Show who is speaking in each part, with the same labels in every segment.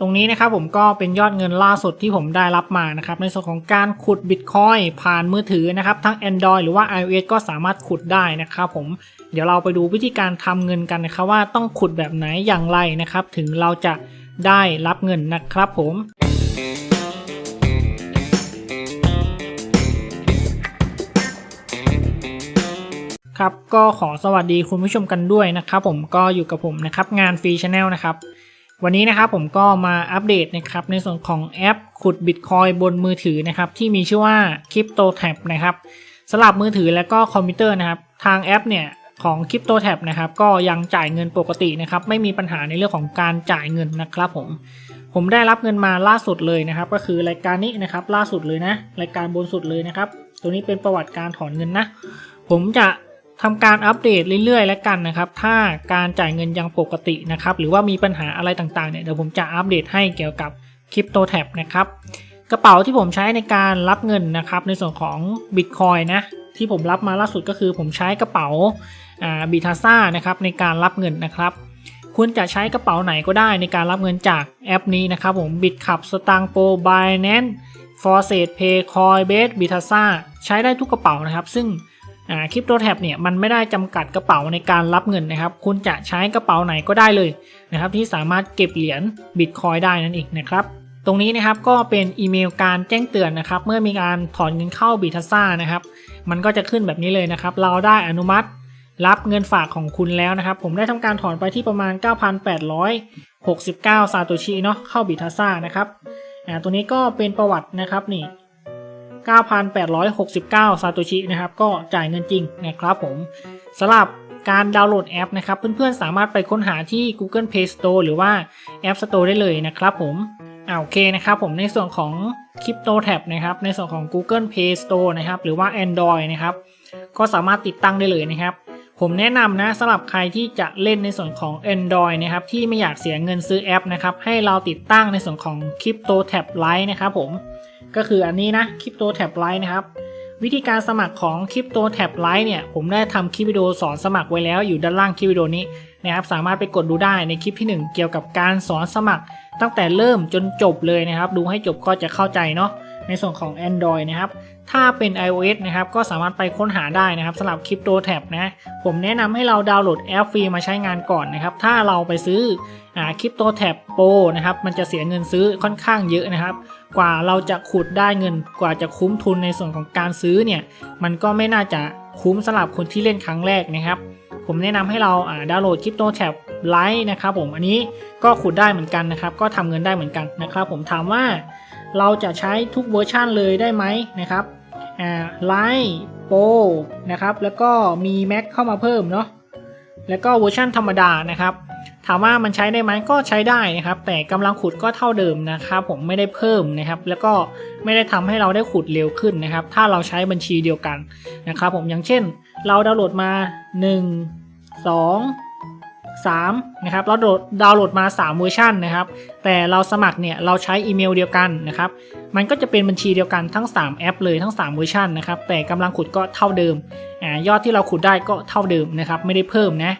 Speaker 1: ตรงนี้นะครับผมก็เป็นยอดเงินล่าสุดที่ผมได้รับมานะครับในส่วนของการขุดบิตคอยผ่านมือถือนะครับทั้ง Android หรือว่า iOS ก็สามารถขุดได้นะครับผมเดี๋ยวเราไปดูวิธีการทำเงินกันนะครับว่าต้องขุดแบบไหนอย่างไรนะครับถึงเราจะได้รับเงินนะครับผมครับก็ขอสวัสดีคุณผู้ชมกันด้วยนะครับผมก็อยู่กับผมนะครับงานฟรีชาแนลนะครับ วันนี้นะครับผมก็มาอัปเดตนะครับในส่วนของแอปขุดบิตคอยบนมือถือนะครับที่มีชื่อว่า Crypto Tab นะครับสำหรับมือถือและก็คอมพิวเตอร์นะครับทางแอปเนี่ยของ Crypto Tab นะครับก็ยังจ่ายเงินปกตินะครับไม่มีปัญหาในเรื่องของการจ่ายเงินนะครับผมผมได้รับเงินมาล่าสุดเลยนะครับ ก็คือรายการนี้นะครับล่าสุดเลยนะ รายการบนสุดเลยนะครับ ตัวนี้เป็นประวัติการถอนเงินนะ ผมจะ ทำการอัปเดตเรื่อยๆ แล้วกันนะครับ ถ้าการจ่ายเงินยังปกตินะครับ หรือว่ามีปัญหาอะไรต่างๆ เนี่ย เดี๋ยวผมจะอัปเดตให้เกี่ยวกับ Crypto Tab นะครับ กระเป๋าที่ผมใช้ในการรับเงินนะครับ ในส่วนของ Bitcoin นะ ที่ผมรับมาล่าสุดก็คือผมใช้กระเป๋าอ่าบิทาซ่านะครับในการรับเงินนะครับ คุณจะใช้กระเป๋าไหนก็ได้ในการรับเงินจากแอปนี้นะครับผม BitCup s t a n g p o Binance f o r s e t Pay Coinbase Bitasa ใช้ได้ทุกกระเป๋านะครับ ซึ่ง คริปโตแท็บเนี่ยมันไม่ได้จำกัดกระเป๋าในการรับเงินนะครับ คุณจะใช้กระเป๋าไหนก็ได้เลยนะครับ ที่สามารถเก็บเหรียญบิตคอยได้นั่นเองนะครับตรงนี้นะครับก็เป็นอีเมลการแจ้งเตือนนะครับ เมื่อมีการถอนเงินเข้าบิทัซ่านะครับ มันก็จะขึ้นแบบนี้เลยนะครับ เราได้อนุมัติรับเงินฝากของคุณแล้วนะครับ ผมได้ทำการถอนไปที่ประมาณ 9,869 ซาโตชิเนาะเข้าบิทัซ่านะครับอ่าตัวนี้ก็เป็นประวัตินะครับนี่ 9,869 ซาโตชินะครับ ก็จ่ายเงินจริงนะครับผมสำหรับการดาวน์โหลดแอปนะครับ เพื่อนๆ สามารถไปค้นหาที่ Google Play Store หรือว่า App Store ได้เลยนะครับผมอ่าโอเคนะครับผมในส่วนของ Crypto Tab นะครับในส่วนของ Google Play Store นะครับหรือว่า Android นะครับก็สามารถติดตั้งได้เลยนะครับ ผมแนะนำนะสำหรับใครที่จะเล่นในส่วนของ Android นะครับที่ไม่อยากเสียเงินซื้อแอปนะครับให้เราติดตั้งในส่วนของ Crypto Tab Lite นะครับผม ก็คืออันนี้นะ Crypto Tab Lite นะครับวิธีการสมัครของ Crypto Tab Lite เนี่ยผมได้ทำคลิปวิดีโอสอนสมัครไว้แล้วอยู่ด้านล่างคลิปวิดีโอนี้นะครับสามารถไปกดดูได้ในคลิปที่ 1 เกี่ยวกับการสอนสมัคร ตั้งแต่เริ่มจนจบเลยนะครับ ดูให้จบก็จะเข้าใจเนาะในส่วนของ Android นะครับ ถ้าเป็น iOS นะครับ ก็สามารถไปค้นหาได้นะครับสำหรับ Crypto Tab นะ ผมแนะนำให้เราดาวน์โหลดแอปฟรีมาใช้งานก่อนนะครับ ถ้าเราไปซื้ออ่า Crypto Tab Pro นะครับ มันจะเสียเงินซื้อค่อนข้างเยอะนะครับ กว่าเราจะขุดได้เงินกว่าจะคุ้มทุนในส่วนของการซื้อเนี่ยมันก็ไม่น่าจะคุ้มสำหรับคนที่เล่นครั้งแรกนะครับ ผมแนะนำให้เราดาวน์โหลด Crypto Tab Lite นะครับผมอันนี้ก็ขุดได้เหมือนกันนะครับ ก็ทำเงินได้เหมือนกันนะครับผมถามว่าเราจะใช้ทุกเวอร์ชันเลยได้ไหมนะครับไลท์โปรนะครับแล้วก็มี Mac เข้ามาเพิ่มเนาะแล้วก็เวอร์ชันธรรมดานะครับ ถามว่ามันใช้ได้ไหมก็ใช้ได้นะครับ แต่กำลังขุดก็เท่าเดิมนะครับ ผมไม่ได้เพิ่มนะครับ แล้วก็ไม่ได้ทำให้เราได้ขุดเร็วขึ้นนะครับ ถ้าเราใช้บัญชีเดียวกันนะครับ ผมอย่างเช่น เราดาวน์โหลดมา 1 2 3นะครับเราดาวน์โหลดมา 3 เวอร์ชันนะครับ แต่เราสมัครเนี่ยเราใช้อีเมลเดียวกันนะครับ มันก็จะเป็นบัญชีเดียวกันทั้ง 3 แอปเลยทั้ง 3 เวอร์ชันนะครับ แต่กำลังขุดก็เท่าเดิมอยอดที่เราขุดได้ก็เท่าเดิมนะครับ ไม่ได้เพิ่มนะ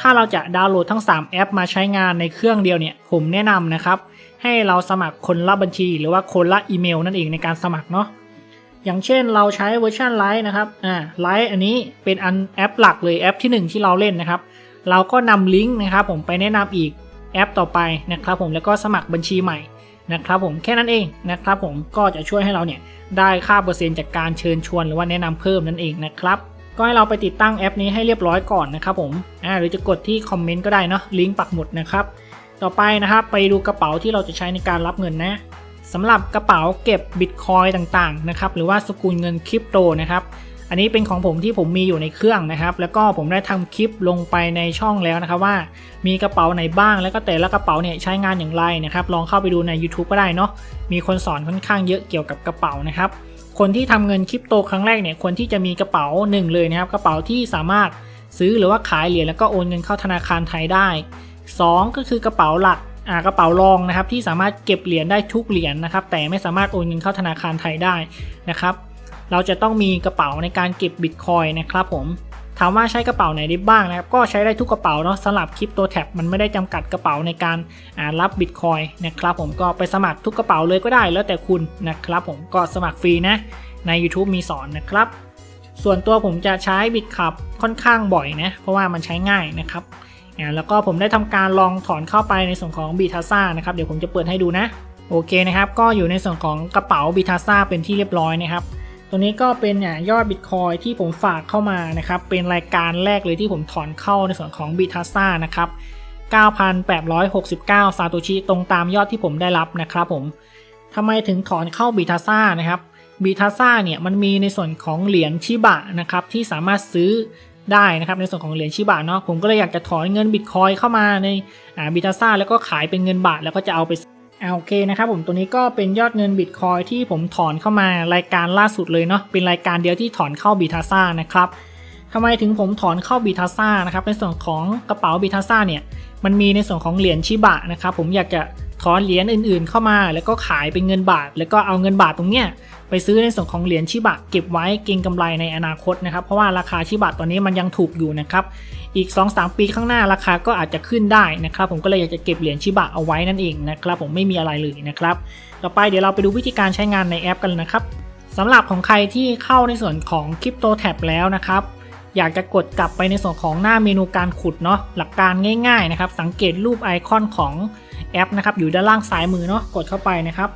Speaker 1: ถ้าเราจะดาวน์โหลดทั้ง 3 แอปมาใช้งานในเครื่องเดียวเนี่ย ผมแนะนำนะครับ ให้เราสมัครคนละบัญชี หรือว่าคนละอีเมลนั่นเองในการสมัครเนาะ อย่างเช่นเราใช้เวอร์ชันไลท์นะครับ อ่า ไลท์อันนี้เป็นอันแอปหลักเลยแอปที่ 1 ที่เราเล่นนะครับ เราก็นำลิงก์นะครับผมไปแนะนำอีกแอปต่อไปนะครับผมแล้วก็สมัครบัญชีใหม่นะครับผมแค่นั้นเองนะครับผมก็จะช่วยให้เราเนี่ยได้ค่าเปอร์เซ็นต์จากการเชิญชวนหรือว่าแนะนำเพิ่มนั่นเองนะครับ ก็ให้เราไปติดตั้งแอปนี้ให้เรียบร้อยก่อนนะครับผมอ่าหรือจะกดที่คอมเมนต์ก็ได้เนาะลิงก์ปักหมุดนะครับ ต่อไปนะครับไปดูกระเป๋าที่เราจะใช้ในการรับเงินนะสำหรับกระเป๋าเก็บบิตคอยต่างๆนะครับหรือว่าสกุลเงินคริปโตนะครับอันนี้เป็นของผมที่ผมมีอยู่ในเครื่องนะครับ แล้วก็ผมได้ทำคลิปลงไปในช่องแล้วนะครับว่ามีกระเป๋าไหนบ้าง แล้วก็แต่ละกระเป๋าเนี่ยใช้งานอย่างไรนะครับ ลองเข้าไปดูใน YouTube ก็ได้เนาะ มีคนสอนค่อนข้างเยอะเกี่ยวกับกระเป๋านะครับ คนที่ทำเงินคริปโตครั้งแรกเนี่ยควรที่จะมีกระเป๋าหนึ่งเลยนะครับกระเป๋าที่สามารถซื้อหรือว่าขายเหรียญแล้วก็โอนเงินเข้าธนาคารไทยได้ 2 ก็คือกระเป๋าหลักอ่ากระเป๋ารองนะครับที่สามารถเก็บเหรียญได้ทุกเหรียญนะครับแต่ไม่สามารถโอนเงินเข้าธนาคารไทยได้นะครับเราจะต้องมีกระเป๋าในการเก็บบิตคอยนะครับผม ถามว่าใช้กระเป๋าไหนได้บ้างนะครับ ก็ใช้ได้ทุกกระเป๋าเนาะสำหรับคริปโตแท็บมันไม่ได้จำกัดกระเป๋าในการรับบิตคอยนะครับผมก็ไปสมัครทุกกระเป๋าเลยก็ได้แล้วแต่คุณนะครับผมก็สมัครฟรีนะใน YouTube มีสอนนะครับ ส่วนตัวผมจะใช้บิตคับค่อนข้างบ่อยนะเพราะว่ามันใช้ง่ายนะครับอ่าแล้วก็ผมได้ทำการลองถอนเข้าไปในส่วนของบีทาซ่านะครับเดี๋ยวผมจะเปิดให้ดูนะโอเคนะครับ ก็อยู่ในส่วนของกระเป๋าบีทาซ่าเป็นที่เรียบร้อยนะครับ ตัวนี้ก็เป็นอ่ายอดบิตคอยที่ผมฝากเข้ามานะครับ เป็นรายการแรกเลยที่ผมถอนเข้าในส่วนของบีทาซ่านะครับ 9,869 ซาโตชิตรงตามยอดที่ผมได้รับนะครับผมทำไมถึงถอนเข้าบีทาซ่านะครับบีทาซ่าเนี่ยมันมีในส่วนของเหรียญชิบะนะครับที่สามารถซื้อได้นะครับในส่วนของเหรียญชิบะเนาะผมก็เลยอยากจะถอนเงินบิตคอยเข้ามาในบีทาซ่าแล้วก็ขายเป็นเงินบาทแล้วก็จะเอาไป อ่าโอเคนะครับผมตัวนี้ก็เป็นยอดเงินบิตคอยที่ผมถอนเข้ามารายการล่าสุดเลยเนาะเป็นรายการเดียวที่ถอนเข้าบีทาซ่านะครับทำไมถึงผมถอนเข้าบีทาซ่านะครับในส่วนของกระเป๋าบีทาซ่าเนี่ยมันมีในส่วนของเหรียญชิบะนะครับผมอยากจะถอนเหรียญอื่นๆเข้ามา แล้วก็ขายเป็นเงินบาท แล้วก็เอาเงินบาทตรงเนี้ยไปซื้อในส่วนของเหรียญชิบะเก็บไว้เก็งกำไรในอนาคตนะครับเพราะว่าราคาชิบะตอนนี้มันยังถูกอยู่นะครับ อีก 2-3 ปีข้างหน้าราคาก็อาจจะขึ้นได้นะครับ ผมก็เลยอยากจะเก็บเหรียญชิบะเอาไว้นั่นเองนะครับ ผมไม่มีอะไรเลยนะครับ ต่อไปเดี๋ยวเราไปดูวิธีการใช้งานในแอปกันนะครับสำหรับของใครที่เข้าในส่วนของ Crypto Tab แล้วนะครับอยากจะกดกลับไปในส่วนของหน้าเมนูการขุดเนาะหลักการง่ายๆนะครับ สังเกตรูปไอคอนของแอปนะครับอยู่ด้านล่างซ้ายมือเนาะกดเข้าไปนะครับ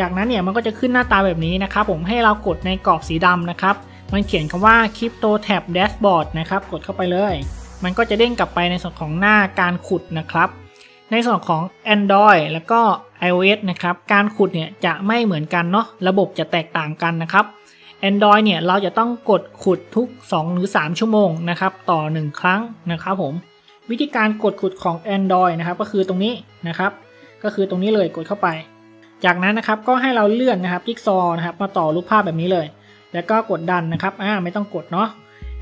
Speaker 1: จากนั้นเนี่ยมันก็จะขึ้นหน้าตาแบบนี้นะครับ ผมให้เรากดในกรอบสีดำนะครับ มันเขียนคำว่า Crypto Tab Dashboard นะครับ กดเข้าไปเลย มันก็จะเด้งกลับไปในส่วนของหน้าการขุดนะครับ ในส่วนของ Android แล้วก็ iOS นะครับ การขุดเนี่ยจะไม่เหมือนกันเนาะ ระบบจะแตกต่างกันนะครับ Android เนี่ยเราจะต้องกดขุดทุก 2 หรือ 3 ชั่วโมงนะครับ ต่อ 1 ครั้งนะครับผม วิธีการกดขุดของ Android นะครับ ก็คือตรงนี้นะครับ ก็คือตรงนี้เลยกดเข้าไป จากนั้นนะครับก็ให้เราเลื่อนนะครับจิ๊กซอว์นะครับ มาต่อรูปภาพแบบนี้เลย แล้วก็กดดันนะครับอ่าไม่ต้องกดเนาะ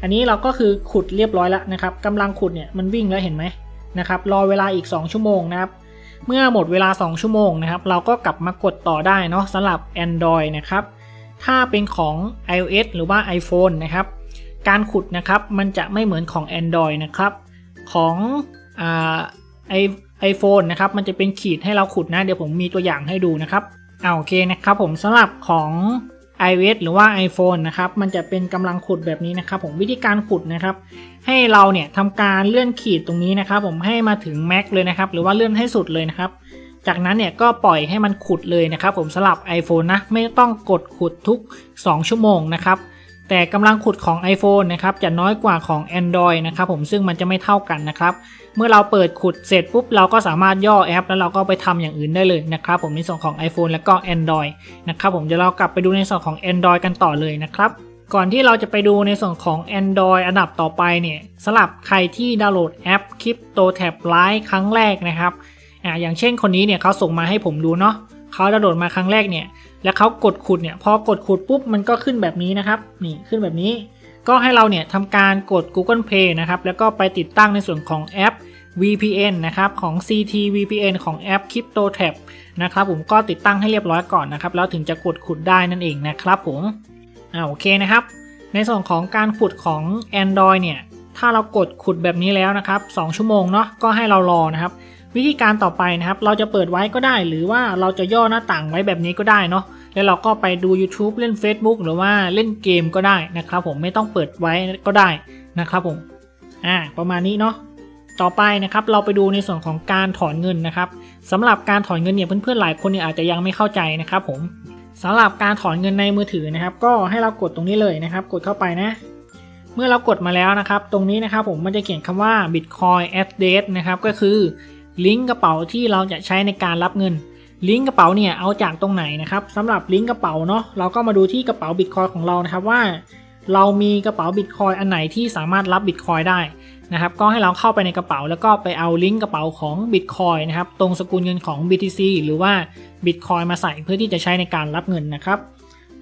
Speaker 1: อันนี้เราก็คือขุดเรียบร้อยแล้วนะครับกำลังขุดเนี่ยมันวิ่งแล้วเห็นไหมนะครับรอเวลาอีก 2 ชั่วโมงนะครับเมื่อหมดเวลา 2 ชั่วโมงนะครับเราก็กลับมากดต่อได้เนาะสำหรับ Android นะครับถ้าเป็นของ iOS หรือว่า iPhone นะครับการขุดนะครับมันจะไม่เหมือนของ Android นะครับของไอไอโฟนนะครับมันจะเป็นขีดให้เราขุดนะ เดี๋ยวผมมีตัวอย่างให้ดูนะครับเอาโอเคนะครับผมสำหรับของ iOS หรือว่า iPhone นะครับ มันจะเป็นกำลังขุดแบบนี้นะครับ ผมวิธีการขุดนะครับ ให้เราเนี่ยทำการเลื่อนขีดตรงนี้นะครับ ผมให้มาถึง Max เลยนะครับ หรือว่าเลื่อนให้สุดเลยนะครับ จากนั้นเนี่ยก็ปล่อยให้มันขุดเลยนะครับ ผมสลับ iPhone นะ ไม่ต้องกดขุดทุก 2 ชั่วโมงนะครับ แต่กำลังขุดของ iPhone นะครับจะน้อยกว่าของ Android นะครับผมซึ่งมันจะไม่เท่ากันนะครับ เมื่อเราเปิดขุดเสร็จปุ๊บเราก็สามารถย่อแอป แล้วเราก็ไปทำอย่างอื่นได้เลยนะครับผมในส่วนของ iPhone แล้วก็ Android นะครับผมเดี๋ยวเรากลับไปดูในส่วนของ Android กันต่อเลยนะครับก่อนที่เราจะไปดูในส่วนของ Android อันดับต่อไปเนี่ยสำหรับใครที่ดาวน์โหลดแอป Crypto Tab Lite ครั้งแรกนะครับอ่าอย่างเช่นคนนี้เนี่ยเขาส่งมาให้ผมดูเนาะ เขาดาวน์โหลดมาครั้งแรกเนี่ย แล้วเขากดขุดเนี่ย พอกดขุดปุ๊บมันก็ขึ้นแบบนี้นะครับ นี่ขึ้นแบบนี้ ก็ให้เราเนี่ยทำการกด Google Play นะครับ แล้วก็ไปติดตั้งในส่วนของแอป VPN นะครับของ CT VPN ของแอป Crypto Tab นะครับผมก็ติดตั้งให้เรียบร้อยก่อนนะครับ แล้วถึงจะกดขุดได้นั่นเองนะครับผมอ่าโอเคนะครับ ในส่วนของการขุดของ Android เนี่ยถ้าเรากดขุดแบบนี้แล้วนะครับ 2 ชั่วโมงเนาะก็ให้เรารอนะครับ วิธีการต่อไปนะครับ เราจะเปิดไว้ก็ได้ หรือว่าเราจะย่อหน้าต่างไว้แบบนี้ก็ได้เนาะแล้วเราก็ไปดู YouTube เล่น Facebook หรือว่าเล่นเกมก็ได้นะครับ ผมไม่ต้องเปิดไว้ก็ได้นะครับผมอ่าประมาณนี้เนาะต่อไปนะครับเราไปดูในส่วนของการถอนเงินนะครับสำหรับการถอนเงินเนี่ยเพื่อนๆหลายคนเนี่ยอาจจะยังไม่เข้าใจนะครับ ผมสำหรับการถอนเงินในมือถือนะครับ ก็ให้เรากดตรงนี้เลยนะครับ กดเข้าไปนะ เมื่อเรากดมาแล้วนะครับ ตรงนี้นะครับผมมันจะเขียนคำว่า Bitcoin address นะครับก็คือ ลิงก์กระเป๋าที่เราจะใช้ในการรับเงิน ลิงก์กระเป๋าเนี่ยเอาจากตรงไหนนะครับสำหรับลิงก์กระเป๋าเนาะเราก็มาดูที่กระเป๋าบิตคอยของเรานะครับว่า เรามีกระเป๋าบิตคอยอันไหนที่สามารถรับบิตคอยได้นะครับก็ให้เราเข้าไปในกระเป๋าแล้วก็ไปเอาลิงก์กระเป๋าของบิตคอยนะครับตรงสกุลเงินของ BTC หรือว่าบิตคอยมาใส่เพื่อที่จะใช้ในการรับเงินนะครับ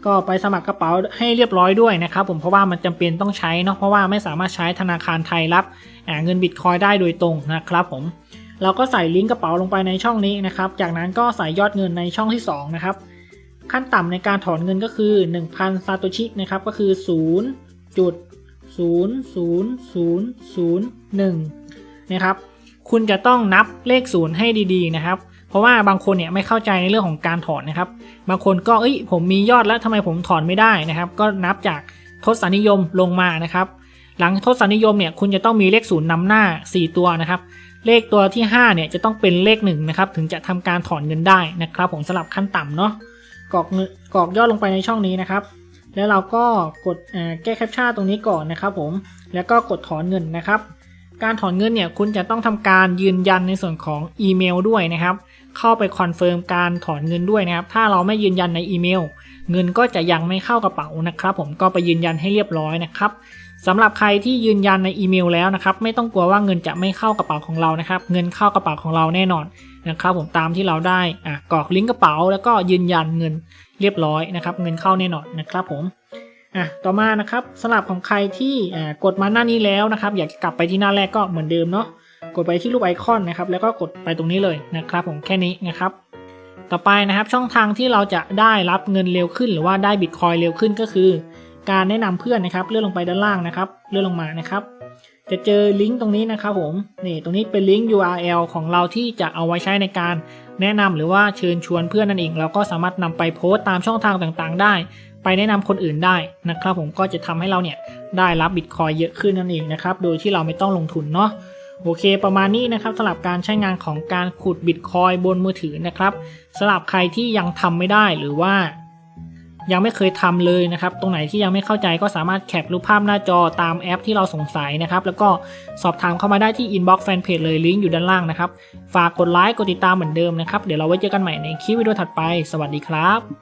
Speaker 1: ก็ไปสมัครกระเป๋าให้เรียบร้อยด้วยนะครับผมเพราะว่ามันจำเป็นต้องใช้เนาะเพราะว่าไม่สามารถใช้ธนาคารไทยรับเงินบิตคอยได้โดยตรงนะครับผม เราก็ใส่ลิงก์กระเป๋าลงไปในช่องนี้นะครับ จากนั้นก็ใส่ยอดเงินในช่องที่ 2 นะครับ ขั้นต่ำในการถอนเงินก็คือ 1,000ซาโตชินะครับก็คือ00001นะครับคุณจะต้องนับเลขศูนย์ให้ดีๆนะครับ เพราะว่าบางคนเนี่ยไม่เข้าใจในเรื่องของการถอนนะครับ บางคนก็เอ้ยผมมียอดแล้วทำไมผมถอนไม่ได้นะครับ ก็นับจากทศนิยมลงมานะครับ หลังทศนิยมเนี่ยคุณจะต้องมีเลขศูนย์นำหน้า 4 ตัวนะครับ เลขตัวที่5เนี่ยจะต้องเป็นเลข1นะครับถึงจะทำการถอนเงินได้นะครับ ผมสลับขั้นต่ำเนาะกรอกเงินกรอกยอดลงไปในช่องนี้นะครับ แล้วเราก็กดแก้แคปชั่นตรงนี้ก่อนนะครับ ผมแล้วก็กดถอนเงินนะครับ การถอนเงินเนี่ยคุณจะต้องทำการยืนยันในส่วนของอีเมลด้วยนะครับ เข้าไปคอนเฟิร์มการถอนเงินด้วยนะครับ ถ้าเราไม่ยืนยันในอีเมล เงินก็จะยังไม่เข้ากระเป๋านะครับ ผมก็ไปยืนยันให้เรียบร้อยนะครับ สำหรับใครที่ยืนยันในอีเมลแล้วนะครับ ไม่ต้องกลัวว่าเงินจะไม่เข้ากระเป๋าของเรานะครับ เงินเข้ากระเป๋าของเราแน่นอนนะครับ ผมตามที่เราได้อะกรอกลิงก์กระเป๋า แล้วก็ยืนยันเงินเรียบร้อยนะครับ เงินเข้าแน่นอนนะครับผมอะต่อมานะครับสำหรับของใครที่อ่ากดมาหน้านี้แล้วนะครับ อยากกลับไปที่หน้าแรกก็เหมือนเดิมเนาะกดไปที่รูปไอคอนนะครับ แล้วก็กดไปตรงนี้เลยนะครับ ผมแค่นี้นะครับต่อไปนะครับช่องทางที่เราจะได้รับเงินเร็วขึ้น หรือว่าได้บิตคอยเร็วขึ้นก็คือ การแนะนำเพื่อนนะครับ เลื่อนลงไปด้านล่างนะครับ เลื่อนลงมานะครับ จะเจอลิงก์ตรงนี้นะครับผม นี่ตรงนี้เป็นลิงก์ URL ของเราที่จะเอาไว้ใช้ในการแนะนำหรือว่าเชิญชวนเพื่อนนั่นเอง เราก็สามารถนำไปโพสต์ตามช่องทางต่างๆ ได้ ไปแนะนำคนอื่นได้นะครับ ผมก็จะทำให้เราเนี่ยได้รับบิตคอยเยอะขึ้นนั่นเองนะครับ โดยที่เราไม่ต้องลงทุนเนาะโอเค ประมาณนี้นะครับสำหรับการใช้งานของการขุดบิตคอยบนมือถือนะครับสำหรับใครที่ยังทำไม่ได้หรือว่า ยังไม่เคยทำเลยนะครับ ตรงไหนที่ยังไม่เข้าใจก็สามารถแคปรูปภาพหน้าจอตามแอปที่เราสงสัยนะครับ แล้วก็สอบถามเข้ามาได้ที่อินบ็อกซ์แฟนเพจเลยลิงก์อยู่ด้านล่างนะครับ ฝากกดไลค์กดติดตามเหมือนเดิมนะครับ เดี๋ยวเราไว้เจอกันใหม่ในคลิปวิดีโอถัดไป สวัสดีครับ